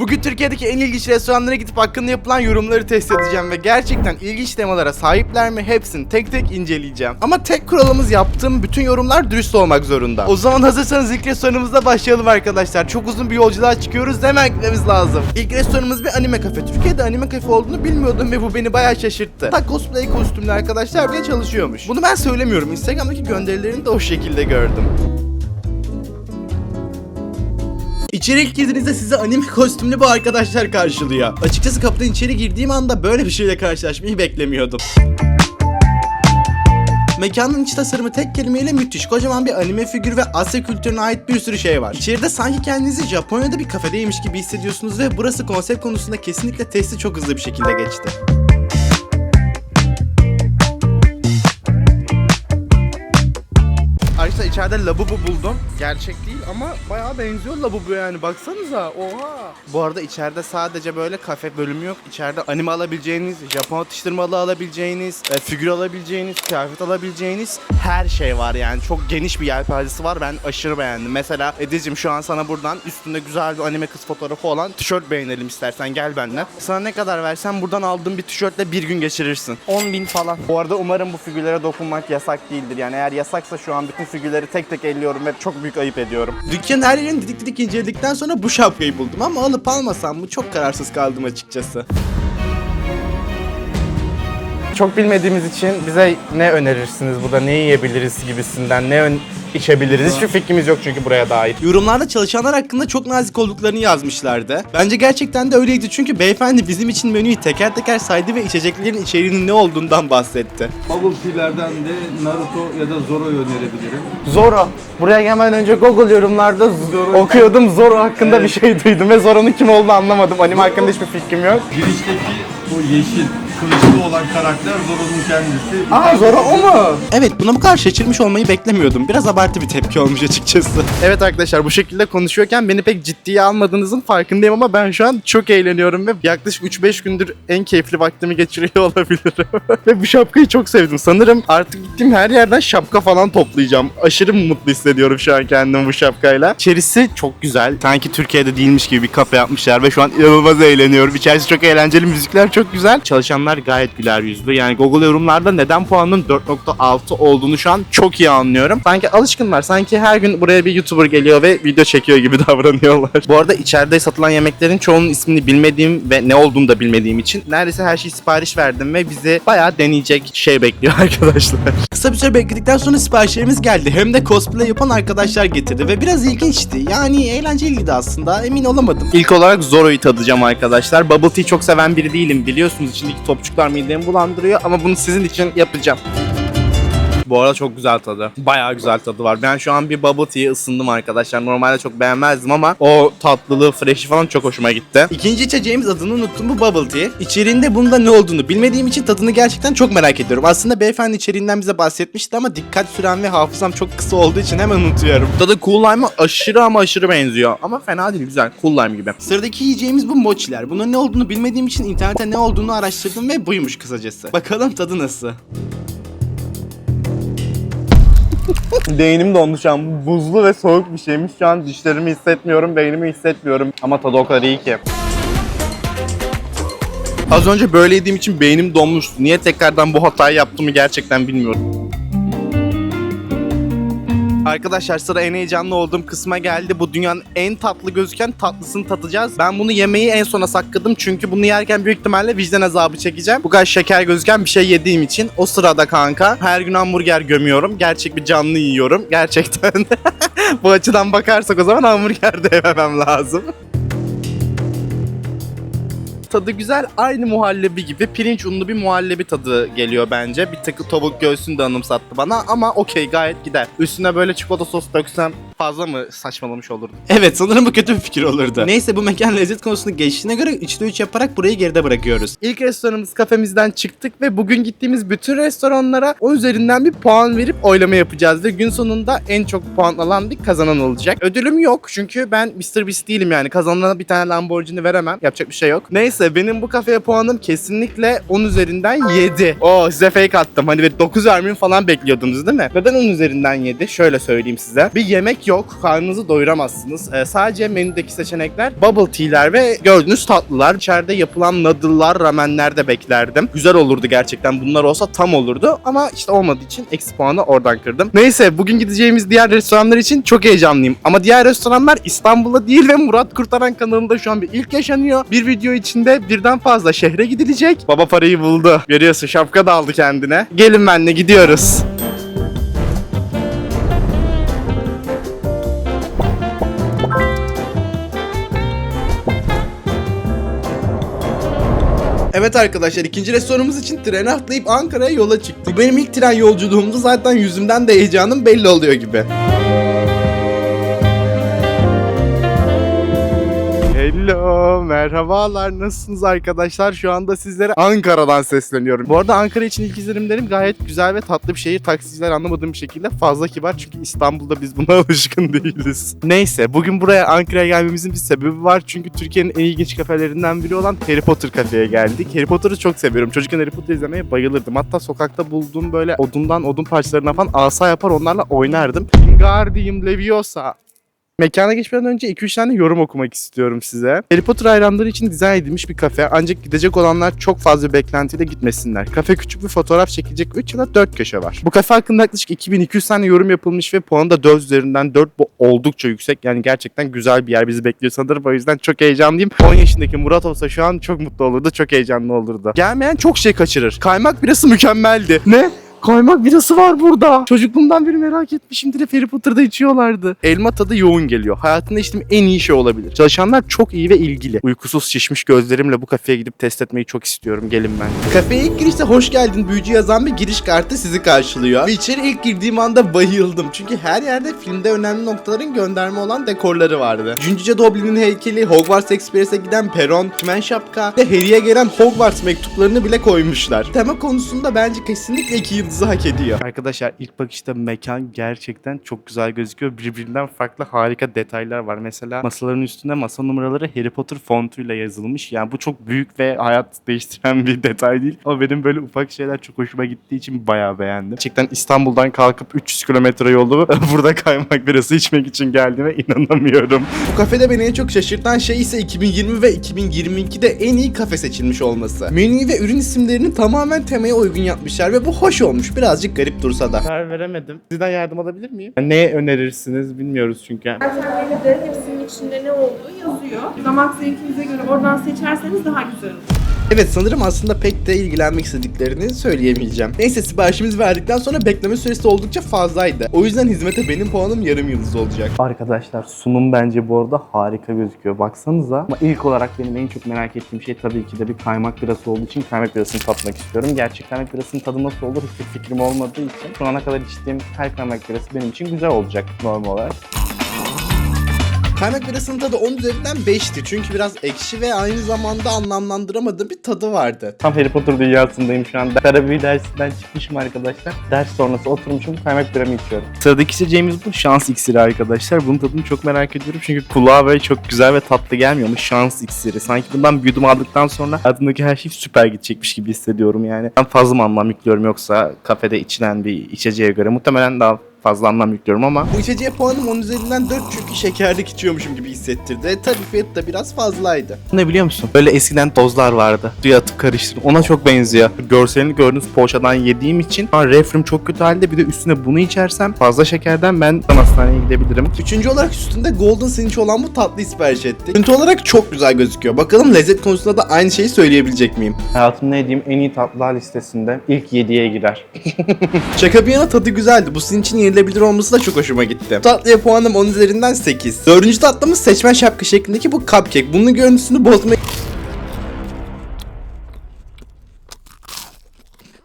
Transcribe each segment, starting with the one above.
Bugün Türkiye'deki en ilginç restoranlara gidip hakkında yapılan yorumları test edeceğim ve gerçekten ilginç temalara sahipler mi hepsini tek tek inceleyeceğim. Ama tek kuralımız yaptığım bütün yorumlar dürüst olmak zorunda. O zaman hazırsanız ilk restoranımızda başlayalım arkadaşlar. Çok uzun bir yolculuğa çıkıyoruz hemen gitmemiz lazım. İlk restoranımız bir anime kafe. Türkiye'de anime kafe olduğunu bilmiyordum ve bu beni bayağı şaşırttı. Hatta cosplay kostümlü arkadaşlar bile çalışıyormuş. Bunu ben söylemiyorum. Instagram'daki gönderilerini de o şekilde gördüm. İçeri girdiğinizde size anime kostümlü bu arkadaşlar karşılıyor. Açıkçası kapıdan içeri girdiğim anda böyle bir şeyle karşılaşmayı beklemiyordum. Mekanın iç tasarımı tek kelimeyle müthiş. Kocaman bir anime figür ve Asya kültürüne ait bir sürü şey var. İçeride sanki kendinizi Japonya'da bir kafedeymiş gibi hissediyorsunuz ve burası konsept konusunda kesinlikle testi çok hızlı bir şekilde geçti. Arkadaşlar içeride labubu buldum. Gerçek değil ama bayağı benziyor labubu yani baksanıza. Oha. Bu arada içeride sadece böyle kafe bölümü yok. İçeride anime alabileceğiniz, Japon atıştırmalı alabileceğiniz, e, figür alabileceğiniz, kıyafet alabileceğiniz her şey var yani. Çok geniş bir yelpazesi var. Ben aşırı beğendim. Mesela Ediz'cim şu an sana buradan üstünde güzel bir anime kız fotoğrafı olan tişört beğenelim istersen gel benden. Sana ne kadar versem buradan aldığım bir tişörtle bir gün geçirirsin. 10 bin falan. Bu arada umarım bu figürlere dokunmak yasak değildir. Yani eğer yasaksa şu an bütün figürleri tek tek elliyorum ve çok büyük ayıp ediyorum. Dükkanın her yerini didik didik inceledikten sonra bu şapkayı buldum ama alıp almasam mı çok kararsız kaldım açıkçası. Çok bilmediğimiz için bize ne önerirsiniz burada ne yiyebiliriz gibisinden ne ön içebiliriz hiçbir fikrimiz yok çünkü buraya dair. Yorumlarda çalışanlar hakkında çok nazik olduklarını yazmışlardı. Bence gerçekten de öyleydi çünkü beyefendi bizim için menüyü teker teker saydı ve içeceklerin içeriğinin ne olduğundan bahsetti. Bubble Tea'lerden de Naruto ya da Zoro'yu önerebilirim. Zoro. Buraya gelmeden önce Google yorumlarda z- Zoro. okuyordum Zoro hakkında Evet. bir şey duydum ve Zoro'nun kim olduğunu anlamadım. Anime hakkında hiçbir fikrim yok. Girişteki o yeşil kılıçlı olan karakter Zoro'nun kendisi. Aa Zoro o mu? Evet buna bu kadar şaşırmış olmayı beklemiyordum. Biraz abartı bir tepki olmuş açıkçası. Evet arkadaşlar bu şekilde konuşuyorken beni pek ciddiye almadığınızın farkındayım ama ben şu an çok eğleniyorum ve yaklaşık 3-5 gündür en keyifli vaktimi geçiriyor olabilirim. ve bu şapkayı çok sevdim. Sanırım artık gittiğim her yerden şapka falan toplayacağım. Aşırı mutlu hissediyorum şu an kendimi bu şapkayla. İçerisi çok güzel. Sanki Türkiye'de değilmiş gibi bir kafe yapmışlar ve şu an inanılmaz eğleniyorum. İçerisi çok eğlenceli, müzikler çok güzel. Çalışanlar gayet güler yüzlü. Yani Google yorumlarda neden puanının 4.6 olduğunu şu an çok iyi anlıyorum. Sanki alışkınlar. Sanki her gün buraya bir YouTuber geliyor ve video çekiyor gibi davranıyorlar. Bu arada içeride satılan yemeklerin çoğunun ismini bilmediğim ve ne olduğunu da bilmediğim için neredeyse her şeyi sipariş verdim ve bizi bayağı deneyecek şey bekliyor arkadaşlar. Kısa bir süre bekledikten sonra siparişlerimiz geldi. Hem de cosplay yapan arkadaşlar getirdi ve biraz ilginçti. Yani eğlenceliydi aslında. Emin olamadım. İlk olarak Zoro'yu tadacağım arkadaşlar. Bubble tea çok seven biri değilim. Biliyorsunuz içindeki topçuklar midemi bulandırıyor ama bunu sizin için yapacağım. Bu arada çok güzel tadı. Bayağı güzel tadı var. Ben şu an bir bubble tea'ye ısındım arkadaşlar. Normalde çok beğenmezdim ama o tatlılığı, fresh'i falan çok hoşuma gitti. İkinci içeceğimiz adını unuttum bu bubble tea. İçeriğinde bunda ne olduğunu bilmediğim için tadını gerçekten çok merak ediyorum. Aslında beyefendi içeriğinden bize bahsetmişti ama dikkat sürem ve hafızam çok kısa olduğu için hemen unutuyorum. Tadı Cool Lime'a aşırı ama aşırı benziyor. Ama fena değil güzel. Cool Lime gibi. Sıradaki yiyeceğimiz bu mochiler. Bunun ne olduğunu bilmediğim için internette ne olduğunu araştırdım ve buymuş kısacası. Bakalım tadı nasıl? Beynim dondu şu an. Buzlu ve soğuk bir şeymiş. Şu an dişlerimi hissetmiyorum, beynimi hissetmiyorum. Ama tadı o kadar iyi ki. Az önce böyle yediğim için beynim donmuştu. Niye tekrardan bu hatayı yaptığımı gerçekten bilmiyorum. Arkadaşlar sıra en heyecanlı olduğum kısma geldi. Bu dünyanın en tatlı gözüken tatlısını tatacağız. Ben bunu yemeği en sona sakladım çünkü bunu yerken büyük ihtimalle vicdan azabı çekeceğim. Bu kadar şeker gözüken bir şey yediğim için. O sırada kanka her gün hamburger gömüyorum. Gerçek bir canlı yiyorum. Gerçekten. Bu açıdan bakarsak o zaman hamburger de yememem lazım. Tadı güzel. Aynı muhallebi gibi pirinç unlu bir muhallebi tadı geliyor bence. Bir tık tavuk göğsünü de anımsattı bana ama okey gayet gider. Üstüne böyle çikolata sos döksem fazla mı saçmalamış olurdum? Evet sanırım bu kötü bir fikir olurdu. Neyse bu mekan lezzet konusunu geçtiğine göre 3'te 3 yaparak burayı geride bırakıyoruz. İlk restoranımız kafemizden çıktık ve bugün gittiğimiz bütün restoranlara o üzerinden bir puan verip oylama yapacağız ve gün sonunda en çok puan alan bir kazanan olacak. Ödülüm yok çünkü ben Mr. Beast değilim yani kazanana bir tane Lamborghini veremem. Yapacak bir şey yok. Neyse benim bu kafeye puanım kesinlikle 10 üzerinden 7. Oo size fake attım. Hani böyle 9 vermemi falan bekliyordunuz değil mi? Neden 10 üzerinden 7? Şöyle söyleyeyim size. Bir yemek yok. Karnınızı doyuramazsınız. Ee, sadece menüdeki seçenekler bubble tea'ler ve gördüğünüz tatlılar. İçeride yapılan noodle'lar, ramenler de beklerdim. Güzel olurdu gerçekten. Bunlar olsa tam olurdu. Ama işte olmadığı için eksi puanı oradan kırdım. Neyse bugün gideceğimiz diğer restoranlar için çok heyecanlıyım. Ama diğer restoranlar İstanbul'da değil ve Murat Kurtaran kanalında şu an bir ilk yaşanıyor. Bir video içinde birden fazla şehre gidilecek. Baba parayı buldu. Görüyorsun şapka da aldı kendine. Gelin benle gidiyoruz. Evet arkadaşlar ikinci restoranımız için trene atlayıp Ankara'ya yola çıktık. Bu benim ilk tren yolculuğumdu zaten yüzümden de heyecanım belli oluyor gibi. Hello, merhabalar. Nasılsınız arkadaşlar? Şu anda sizlere Ankara'dan sesleniyorum. Bu arada Ankara için ilk izlenimlerim gayet güzel ve tatlı bir şehir. Taksiciler anlamadığım bir şekilde fazla kibar çünkü İstanbul'da biz buna alışkın değiliz. Neyse, bugün buraya Ankara'ya gelmemizin bir sebebi var. Çünkü Türkiye'nin en ilginç kafelerinden biri olan Harry Potter kafeye geldik. Harry Potter'ı çok seviyorum. Çocukken Harry Potter izlemeye bayılırdım. Hatta sokakta bulduğum böyle odundan odun parçalarına falan asa yapar onlarla oynardım. Wingardium Leviosa Mekana geçmeden önce 2-3 tane yorum okumak istiyorum size. Harry Potter hayranları için dizayn edilmiş bir kafe ancak gidecek olanlar çok fazla beklentiyle gitmesinler. Kafe küçük bir fotoğraf çekilecek 3 ya da 4 köşe var. Bu kafe hakkında yaklaşık 2200 tane yorum yapılmış ve puanı da 4 üzerinden 4 bu oldukça yüksek. Yani gerçekten güzel bir yer bizi bekliyor sanırım. O yüzden çok heyecanlıyım. 10 yaşındaki Murat olsa şu an çok mutlu olurdu, çok heyecanlı olurdu. Gelmeyen çok şey kaçırır. Kaymak birası mükemmeldi. Ne? Kaymak birası var burada. Çocukluğumdan beri merak etmişimdir. Hep Harry Potter'da içiyorlardı. Elma tadı yoğun geliyor. Hayatımda içtiğim en iyi şey olabilir. Çalışanlar çok iyi ve ilgili. Uykusuz şişmiş gözlerimle bu kafeye gidip test etmeyi çok istiyorum. Gelin ben. Kafeye ilk girişte hoş geldin büyücü yazan bir giriş kartı sizi karşılıyor. Ve içeri ilk girdiğim anda bayıldım. Çünkü her yerde filmde önemli noktaların gönderme olan dekorları vardı. Cüncüce Doblin'in heykeli, Hogwarts Express'e giden peron, çimen şapka ve Harry'e gelen Hogwarts mektuplarını bile koymuşlar. Tema konusunda bence kesinlikle iki yıldızı hak ediyor. Arkadaşlar ilk bakışta mekan gerçekten çok güzel gözüküyor. Birbirinden farklı harika detaylar var. Mesela masaların üstünde masa numaraları Harry Potter fontuyla yazılmış. Yani bu çok büyük ve hayat değiştiren bir detay değil. Ama benim böyle ufak şeyler çok hoşuma gittiği için bayağı beğendim. Gerçekten İstanbul'dan kalkıp 300 kilometre yolu burada kaymak birası içmek için geldiğime inanamıyorum. Bu kafede beni en çok şaşırtan şey ise 2020 ve 2022'de en iyi kafe seçilmiş olması. Menü ve ürün isimlerini tamamen temaya uygun yapmışlar ve bu hoş olmuş. Birazcık garip dursa da. Karar veremedim. Sizden yardım alabilir miyim? Ne önerirsiniz bilmiyoruz çünkü. Alternatifleri hepsinin içinde ne olduğu yazıyor. Damak zevkinize göre oradan seçerseniz daha güzel olur. Evet sanırım aslında pek de ilgilenmek istediklerini söyleyemeyeceğim. Neyse siparişimizi verdikten sonra bekleme süresi oldukça fazlaydı. O yüzden hizmete benim puanım yarım yıldız olacak. Arkadaşlar sunum bence bu arada harika gözüküyor. Baksanıza. Ama ilk olarak benim en çok merak ettiğim şey tabii ki de bir kaymak birası olduğu için kaymak birasını tatmak istiyorum. Gerçek kaymak birasının tadı nasıl olur hiçbir fikrim olmadığı için şu ana kadar içtiğim her kaymak birası benim için güzel olacak normal olarak. Kaymak birasının tadı 10 üzerinden 5'ti. Çünkü biraz ekşi ve aynı zamanda anlamlandıramadığım bir tadı vardı. Tam Harry Potter dünyasındayım şu anda. Karabüyü dersinden çıkmışım arkadaşlar. Ders sonrası oturmuşum kaymak biramı içiyorum. Sıradaki içeceğimiz bu şans iksiri arkadaşlar. Bunun tadını çok merak ediyorum. Çünkü kulağa böyle çok güzel ve tatlı gelmiyormuş şans iksiri. Sanki bundan bir yudum aldıktan sonra hayatımdaki her şey süper gidecekmiş gibi hissediyorum yani. Ben fazla mı anlam yüklüyorum yoksa kafede içilen bir içeceğe göre muhtemelen daha fazla anlam yüklüyorum ama. Bu içeceğe puanım 10 üzerinden 4 çünkü şekerlik içiyormuşum gibi hissettirdi. E, Tabii fiyatı da biraz fazlaydı. Ne biliyor musun? Böyle eskiden tozlar vardı. Suya atıp karıştırın. Ona çok benziyor. Görselini gördüğünüz poğaçadan yediğim için şu an reflüm çok kötü halde. Bir de üstüne bunu içersem fazla şekerden ben hastaneye gidebilirim. Üçüncü olarak üstünde golden sinç olan bu tatlıyı sipariş ettik. Görüntü olarak çok güzel gözüküyor. Bakalım lezzet konusunda da aynı şeyi söyleyebilecek miyim? Hayatımda yediğim en iyi tatlılar listesinde ilk 7'ye girer. Şaka bir yana tadı güzeldi. Bu sizin için yenilebilir olması da çok hoşuma gitti. Tatlıya puanım 10 üzerinden 8. Dördüncü tatlımız seçmen şapka şeklindeki bu cupcake. Bunun görüntüsünü bozmaya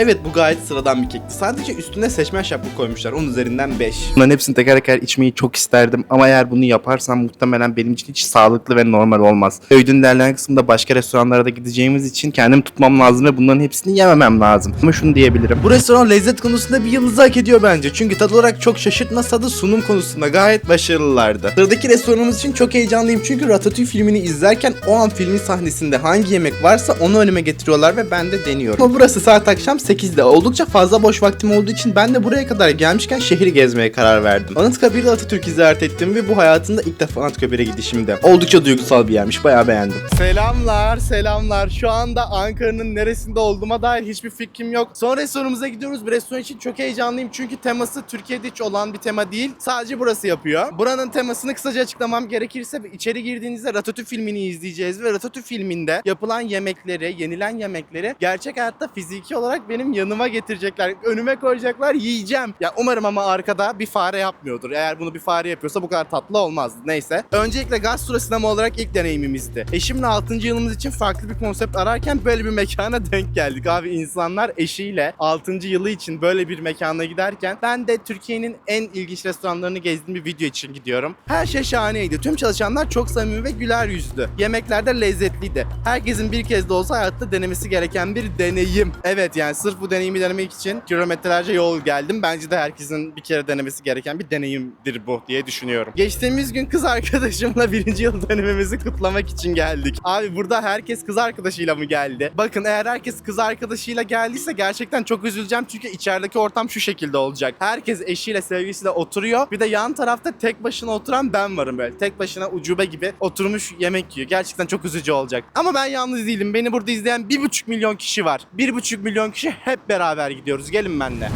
Evet bu gayet sıradan bir kekti. Sadece üstüne seçmen şapka koymuşlar. 10 üzerinden 5. Bunların hepsini teker teker içmeyi çok isterdim. Ama eğer bunu yaparsam muhtemelen benim için hiç sağlıklı ve normal olmaz. Öğüdün derlenen kısmında başka restoranlara da gideceğimiz için kendim tutmam lazım ve bunların hepsini yememem lazım. Ama şunu diyebilirim. Bu restoran lezzet konusunda bir yıldız hak ediyor bence. Çünkü tad olarak çok şaşırtmasa da sunum konusunda gayet başarılılardı. Sıradaki restoranımız için çok heyecanlıyım. Çünkü Ratatouille filmini izlerken o an filmin sahnesinde hangi yemek varsa onu önüme getiriyorlar ve ben de deniyorum. Ama burası saat akşam 8'de. Oldukça fazla boş vaktim olduğu için ben de buraya kadar gelmişken şehri gezmeye karar verdim. Anıtkabir'de Atatürk'ü ziyaret ettim ve bu hayatımda ilk defa Anıtkabir'e gidişimde. Oldukça duygusal bir yermiş. Bayağı beğendim. Selamlar, selamlar. Şu anda Ankara'nın neresinde olduğuma dair hiçbir fikrim yok. Son restoranımıza gidiyoruz. Bu restoran için çok heyecanlıyım çünkü teması Türkiye'de hiç olan bir tema değil. Sadece burası yapıyor. Buranın temasını kısaca açıklamam gerekirse içeri girdiğinizde Ratatouille filmini izleyeceğiz ve Ratatouille filminde yapılan yemekleri, yenilen yemekleri gerçek hayatta fiziki olarak benim yanıma getirecekler. Önüme koyacaklar, yiyeceğim. Ya umarım ama arkada bir fare yapmıyordur. Eğer bunu bir fare yapıyorsa bu kadar tatlı olmazdı. Neyse. Öncelikle gastro sinema olarak ilk deneyimimizdi. Eşimle 6. yılımız için farklı bir konsept ararken böyle bir mekana denk geldik. Abi insanlar eşiyle 6. yılı için böyle bir mekana giderken ben de Türkiye'nin en ilginç restoranlarını gezdiğim bir video için gidiyorum. Her şey şahaneydi. Tüm çalışanlar çok samimi ve güler yüzlü. Yemekler de lezzetliydi. Herkesin bir kez de olsa hayatta denemesi gereken bir deneyim. Evet yani sırf bu deneyimi denemek için kilometrelerce yol geldim. Bence de herkesin bir kere denemesi gereken bir deneyimdir bu diye düşünüyorum. Geçtiğimiz gün kız arkadaşımla birinci yıl dönemimizi kutlamak için geldik. Abi burada herkes kız arkadaşıyla mı geldi? Bakın eğer herkes kız arkadaşıyla geldiyse gerçekten çok üzüleceğim çünkü içerideki ortam şu şekilde olacak. Herkes eşiyle sevgilisiyle oturuyor. Bir de yan tarafta tek başına oturan ben varım böyle. Tek başına ucube gibi oturmuş yemek yiyor. Gerçekten çok üzücü olacak. Ama ben yalnız değilim. Beni burada izleyen bir buçuk milyon kişi var. Bir buçuk milyon kişi hep beraber gidiyoruz. Gelin benimle.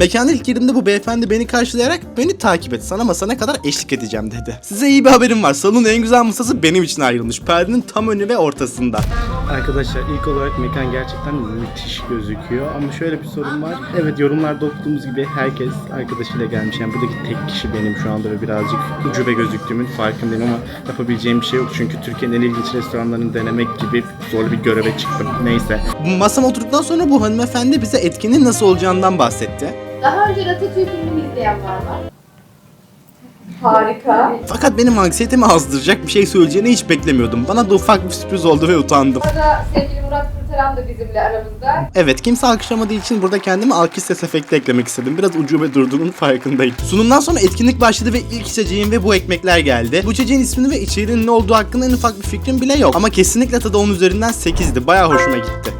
Mekana ilk girdiğimde bu beyefendi beni karşılayarak beni takip et sana masana kadar eşlik edeceğim dedi. Size iyi bir haberim var. Salonun en güzel masası benim için ayrılmış. Perdenin tam önü ve ortasında. Arkadaşlar ilk olarak mekan gerçekten müthiş gözüküyor ama şöyle bir sorun var. Evet yorumlarda okuduğumuz gibi herkes arkadaşıyla gelmiş. Yani buradaki tek kişi benim şu anda ve birazcık ucube gözüktüğümün farkındayım ama yapabileceğim bir şey yok. Çünkü Türkiye'nin en ilginç restoranlarını denemek gibi zorlu bir göreve çıktım. Neyse. Masama oturduktan sonra bu hanımefendi bize etkinin nasıl olacağından bahsetti. Daha önce Ratatouille filmini izleyen var mı? Harika. Fakat benim anksiyetemi azdıracak bir şey söyleyeceğini hiç beklemiyordum. Bana da ufak bir sürpriz oldu ve utandım. Burada sevgili Murat Kurtaran da bizimle aramızda. Evet kimse alkışlamadığı için burada kendime alkış ses efekti eklemek istedim. Biraz ucube durduğunun farkındayım. Sunumdan sonra etkinlik başladı ve ilk içeceğim ve bu ekmekler geldi. Bu içeceğin ismini ve içeriğinin ne olduğu hakkında en ufak bir fikrim bile yok. Ama kesinlikle tadı 10 üzerinden 8'di. Bayağı hoşuma gitti.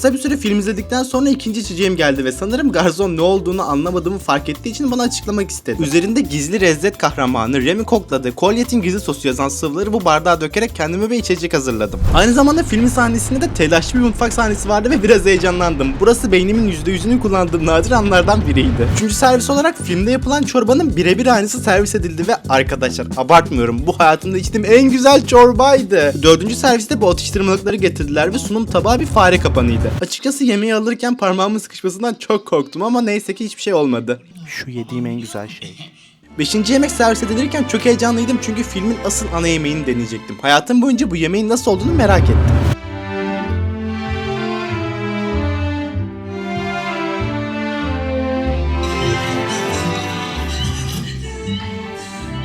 Kısa bir süre film izledikten sonra ikinci içeceğim geldi ve sanırım garson ne olduğunu anlamadığımı fark ettiği için bana açıklamak istedi. Üzerinde gizli lezzet kahramanı Remy kokladı. Kolyetin gizli sosu yazan sıvıları bu bardağa dökerek kendime bir içecek hazırladım. Aynı zamanda filmin sahnesinde de telaşlı bir mutfak sahnesi vardı ve biraz heyecanlandım. Burası beynimin %100'ünü kullandığım nadir anlardan biriydi. Üçüncü servis olarak filmde yapılan çorbanın birebir aynısı servis edildi ve arkadaşlar abartmıyorum bu hayatımda içtiğim en güzel çorbaydı. Dördüncü serviste bu atıştırmalıkları getirdiler ve sunum tabağı bir fare kapanıydı. Açıkçası yemeği alırken parmağımın sıkışmasından çok korktum ama neyse ki hiçbir şey olmadı. Şu yediğim en güzel şey. Beşinci yemek servis edilirken çok heyecanlıydım çünkü filmin asıl ana yemeğini deneyecektim. Hayatım boyunca bu yemeğin nasıl olduğunu merak ettim.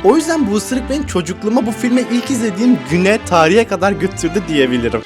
O yüzden bu ısırık beni çocukluğuma bu filmi ilk izlediğim güne, tarihe kadar götürdü diyebilirim.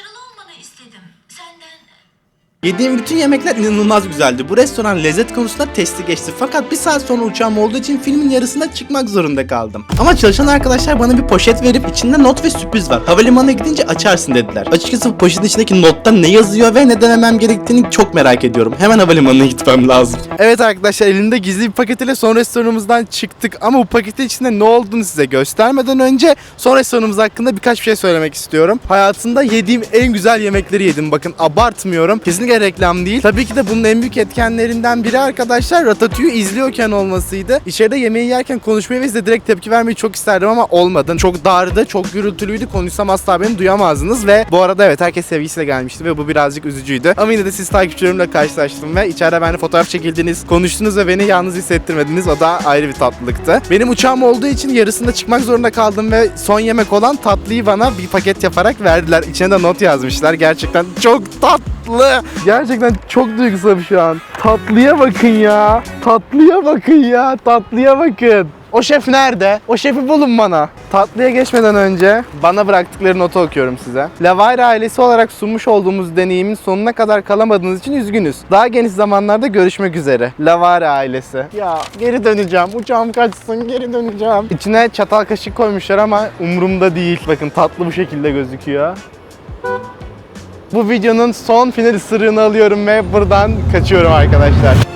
Yediğim bütün yemekler inanılmaz güzeldi. Bu restoran lezzet konusunda testi geçti. Fakat bir saat sonra uçağım olduğu için filmin yarısında çıkmak zorunda kaldım. Ama çalışan arkadaşlar bana bir poşet verip içinde not ve sürpriz var. Havalimanına gidince açarsın dediler. Açıkçası bu poşetin içindeki notta ne yazıyor ve ne denemem gerektiğini çok merak ediyorum. Hemen havalimanına gitmem lazım. Evet arkadaşlar elinde gizli bir paket ile son restoranımızdan çıktık. Ama bu paketin içinde ne olduğunu size göstermeden önce son restoranımız hakkında birkaç bir şey söylemek istiyorum. Hayatımda yediğim en güzel yemekleri yedim. Bakın abartmıyorum. Kesinlikle reklam değil. Tabii ki de bunun en büyük etkenlerinden biri arkadaşlar Ratatouille izliyorken olmasıydı. İçeride yemeği yerken konuşmayı ve size direkt tepki vermeyi çok isterdim ama olmadı. Çok dardı, çok gürültülüydü. Konuşsam asla beni duyamazdınız ve bu arada evet herkes sevgisiyle gelmişti ve bu birazcık üzücüydü. Ama yine de siz takipçilerimle karşılaştım ve içeride benimle fotoğraf çekildiniz, konuştunuz ve beni yalnız hissettirmediniz. O da ayrı bir tatlılıktı. Benim uçağım olduğu için yarısında çıkmak zorunda kaldım ve son yemek olan tatlıyı bana bir paket yaparak verdiler. İçine de not yazmışlar. Gerçekten çok tatlı. Gerçekten çok duygusalım şu an. Tatlıya bakın ya. Tatlıya bakın ya. Tatlıya bakın. O şef nerede? O şefi bulun bana. Tatlıya geçmeden önce bana bıraktıkları notu okuyorum size. Lavayra ailesi olarak sunmuş olduğumuz deneyimin sonuna kadar kalamadığınız için üzgünüz. Daha geniş zamanlarda görüşmek üzere. Lavayra ailesi. Ya geri döneceğim. Uçağım kaçsın geri döneceğim. İçine çatal kaşık koymuşlar ama umurumda değil. Bakın tatlı bu şekilde gözüküyor. Bu videonun son final ısırığını alıyorum ve buradan kaçıyorum arkadaşlar.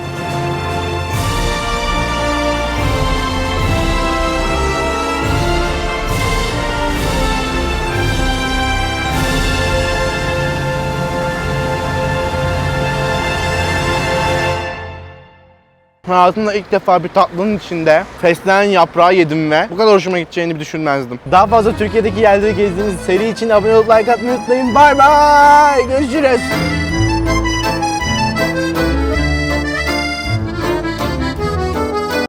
Hayatımda ilk defa bir tatlının içinde fesleğen yaprağı yedim ve bu kadar hoşuma gideceğini düşünmezdim. Daha fazla Türkiye'deki yerleri gezdiğiniz seri için abone olup like atmayı unutmayın. Bye bye. Görüşürüz.